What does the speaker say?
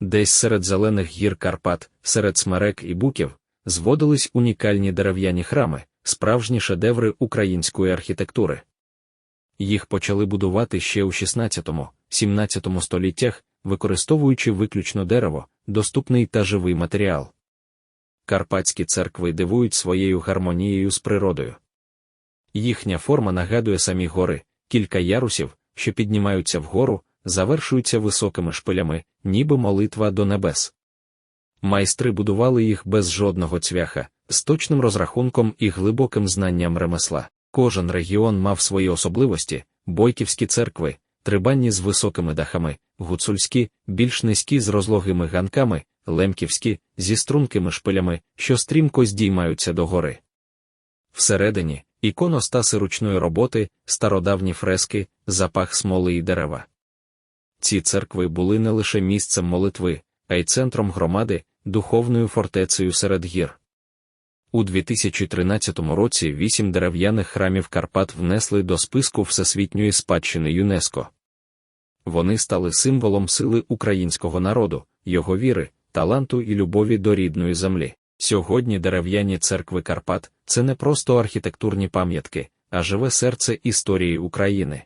Десь серед зелених гір Карпат, серед смерек і буків, зводились унікальні дерев'яні храми, справжні шедеври української архітектури. Їх почали будувати ще у 16-17 століттях, використовуючи виключно дерево, доступний та живий матеріал. Карпатські церкви дивують своєю гармонією з природою. Їхня форма нагадує самі гори, кілька ярусів, що піднімаються вгору, завершуються високими шпилями, ніби молитва до небес. Майстри будували їх без жодного цвяха, з точним розрахунком і глибоким знанням ремесла. Кожен регіон мав свої особливості, бойківські церкви, трибанні з високими дахами, гуцульські, більш низькі з розлогими ганками, лемківські, зі стрункими шпилями, що стрімко здіймаються до гори. Всередині іконостаси ручної роботи, стародавні фрески, запах смоли і дерева. Ці церкви були не лише місцем молитви, а й центром громади, духовною фортецею серед гір. У 2013 році вісім дерев'яних храмів Карпат внесли до списку Всесвітньої спадщини ЮНЕСКО. Вони стали символом сили українського народу, його віри, таланту і любові до рідної землі. Сьогодні дерев'яні церкви Карпат це не просто архітектурні пам'ятки, а живе серце історії України.